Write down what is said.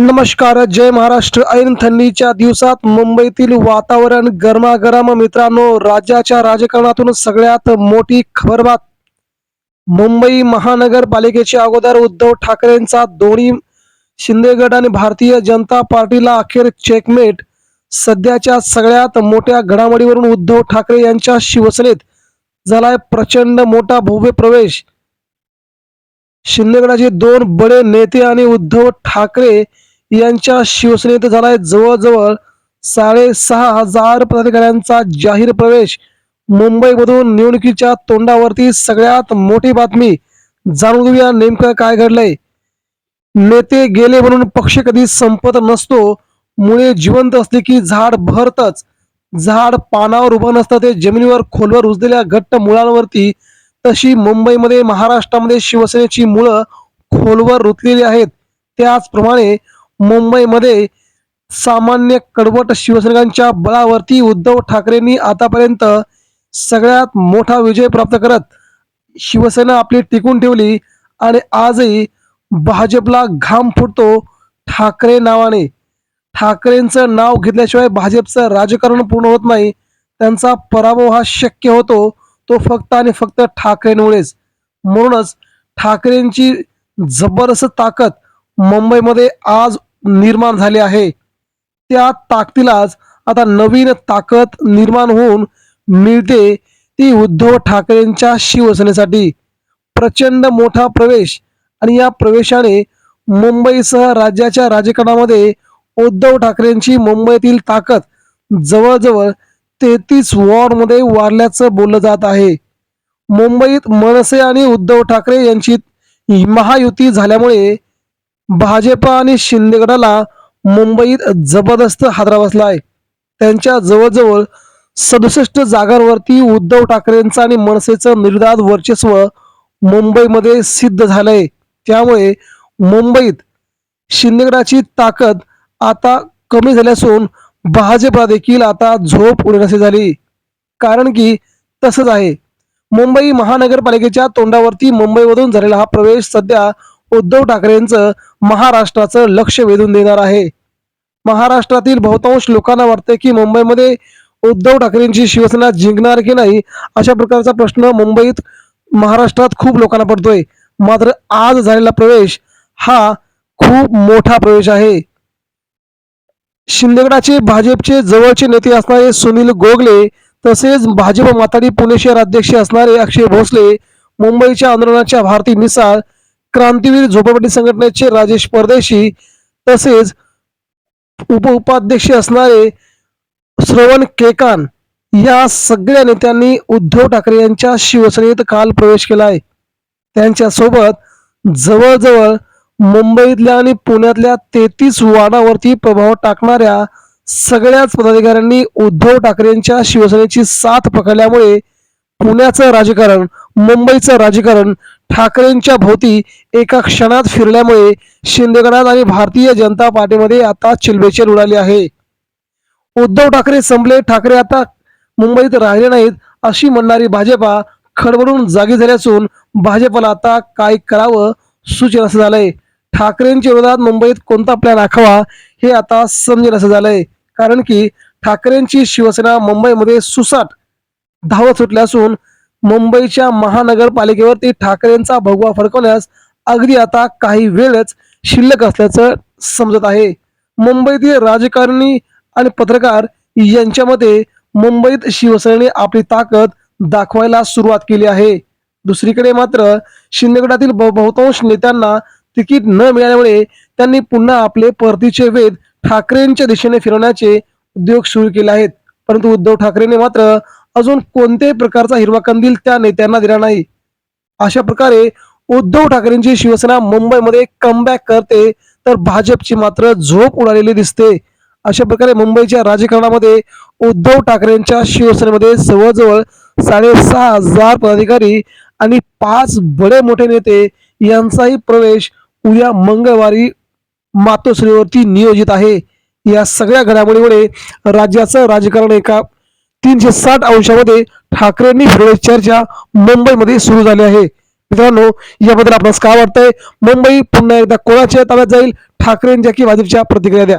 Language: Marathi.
नमस्कार जय महाराष्ट्र. ऐन थंडीच्या दिवसात मुंबईतील वातावरण गरमागरम. मित्रांनो राज्याच्या राजकारणातून सगळ्यात मोठी खबरबात मुंबई महानगरपालिकेचे अगोदर उद्धव ठाकरेंचा दोन्ही शिंदे गट आणि भारतीय जनता पार्टीला अखेर चेकमेट सध्याच्या सगळ्यात मोठ्या घडामोडीवरून उद्धव ठाकरे यांच्या शिवसेनेत झालाय प्रचंड मोठा भव्य प्रवेश. शिंदेगडाचे दोन बडे नेते आणि उद्धव ठाकरे यांच्या शिवसेनेत झालाय जवळजवळ साडेसहा हजार पदाधिकाऱ्यांचा जाहीर प्रवेश. मुंबईमधून निवडणुकीच्या तोंडावरती सगळ्यात मोठी बातमी जाणून घेऊया नेमकं काय घडलंय. नेते गेले म्हणून पक्ष कधी संपत नसतो मुळे जिवंत असले की झाड भरतच. झाड पानावर उभं नसतं ते जमिनीवर खोलवर रुजलेल्या घट्ट मुळांवरती. तशी मुंबईमध्ये महाराष्ट्रामध्ये शिवसेनेची मुळं खोलवर रुतलेली आहेत. त्याचप्रमाणे मुंबईमध्ये सामान्य कडवट शिवसैनिकांच्या बळावरती उद्धव ठाकरेंनी आतापर्यंत सगळ्यात मोठा विजय प्राप्त करत शिवसेना आपली टिकून ठेवली आणि आजही भाजपला घाम फुटतो ठाकरे नावाने. ठाकरेंचं नाव घेतल्याशिवाय भाजपचं राजकारण पूर्ण होत नाही. त्यांचा पराभव हा शक्य होतो तो फक्त आणि फक्त ठाकरेंमुळेच. म्हणूनच ठाकरेंची जबरदस्त ताकद मुंबईमध्ये आज निर्माण झाले आहे. त्या ताकदीलाच आता नवीन ताकद निर्माण होऊन मिळते ती उद्धव ठाकरेंच्या शिवसेनेसाठी. प्रचंड मोठा प्रवेश आणि या प्रवेशाने मुंबईसह राज्याच्या राजकारणामध्ये उद्धव ठाकरेंची मुंबईतील ताकद जवळजवळ तेहतीस वॉर्डमध्ये वाढल्याचं बोललं जात आहे. मुंबईत मनसे आणि उद्धव ठाकरे यांची महायुती झाल्यामुळे भाजप आणि शिंदे गटाला मुंबईत जबरदस्त हादरा बसला आहे. त्यांच्या जवळजवळ सदुसष्ट जागांवरती उद्धव ठाकरेंचं आणि मनसेचं निर्दाद वर्चस्व मुंबईमध्ये सिद्ध झालंय. त्यामुळे मुंबईत शिंदेगडाची ताकद आता कमी झाली असून भाजपा देखील आता झोप उडण्याची झाली. कारण की तसंच आहे. मुंबई महानगरपालिकेच्या तोंडावरती मुंबईमधून झालेला हा प्रवेश सध्या उद्धव ठाकरेंचं महाराष्ट्राचं लक्ष वेधून देणार आहे. महाराष्ट्रातील बहुतांश लोकांना वाटते की मुंबईमध्ये उद्धव ठाकरेंची शिवसेना जिंकणार की नाही अशा प्रकारचा प्रश्न मुंबईत महाराष्ट्रात खूप लोकांना पडतोय. मात्र आज झालेला प्रवेश हा खूप मोठा प्रवेश आहे. शिंदेगडाचे भाजपचे जवळचे नेते असणारे सुनील गोगले तसेच भाजप माताडी पुणे शहर अध्यक्ष असणारे अक्षय भोसले मुंबईच्या आंदोलनाच्या भारती निसार क्रांतीवीर झोपडपट्टी संघटनेचे राजेश परदेशी तसेच उप उपाध्यक्ष असणारे श्रवण केकान या सगळ्या नेत्यांनी उद्धव ठाकरे यांच्या शिवसेनेत काल प्रवेश केलाय त्यांच्यासोबत जवळजवळ मुंबईतल्या आणि पुण्यातल्या तेहतीस वार्डावरती प्रभाव टाकणाऱ्या सगळ्याच पदाधिकाऱ्यांनी उद्धव ठाकरेंच्या शिवसेनेची साथ पकडल्यामुळे पुण्याचं राजकारण मुंबईचं राजकारण ठाकरेंच्या भोवती एका क्षणात फिरल्यामुळे शिंदेगडात आणि भारतीय जनता पार्टीमध्ये आता चिलबेचेल उडाली आहे. उद्धव ठाकरे संपले ठाकरे आता मुंबईत राहिले नाहीत अशी म्हणणारी भाजपा खडबडून जागी झाली असून भाजपला आता काय करावं सूचना असं झालंय. ठाकरेंच्या विरोधात मुंबईत कोणता प्लॅन आखावा हे आता समजेल असं झालंय. कारण की ठाकरेंची शिवसेना मुंबईमध्ये सुसाट धावत सुटली असून मुंबईच्या महानगरपालिकेवरती ठाकरेंचा भगवा फडकवण्यास अगदी आता काही वेळच शिल्लक असल्याचं समजत आहे. मुंबईतील राजकारणी आणि पत्रकार यांच्यामध्ये मुंबईत शिवसेनेने आपली ताकद दाखवायला सुरुवात केली आहे. दुसरीकडे मात्र शिंदेगडातील ब- बहुतांश नेत्यांना तिकीट न मिळाल्यामुळे त्यांनी पुन्हा आपले परतीचे वेध ठाकरेंच्या दिशेने फिरवण्याचे उद्योग सुरू केले आहेत. परंतु उद्धव ठाकरेने मात्र अजून कोणत्याही प्रकारचा हिरवा कंदील त्या नेत्यांना दिला नाही. अशा प्रकारे उद्धव ठाकरेंची शिवसेना मुंबईमध्ये कमबॅक करते तर भाजपची मात्र झोप उडालेली दिसते. अशा प्रकारे मुंबईच्या राजकारणामध्ये उद्धव ठाकरेंच्या शिवसेनेमध्ये जवळजवळ साडेसहा हजार पदाधिकारी आणि पाच बडे मोठे नेते यांचाही प्रवेश उद्या मंगळवारी मातोश्रीवरती नियोजित आहे. या सगळ्या घडामोडीमुळे राज्याचं राजकारण एका तीनशे साठ अंशामध्ये ठाकरेंनी फिरवण्याची चर्चा मुंबईमध्ये सुरू झाली आहे. मित्रांनो याबद्दल आपणास काय वाटतंय? मुंबई पुन्हा एकदा कोणाच्या ताब्यात जाईल? ठाकरेंच्या की भाजपच्या प्रतिक्रिया द्या?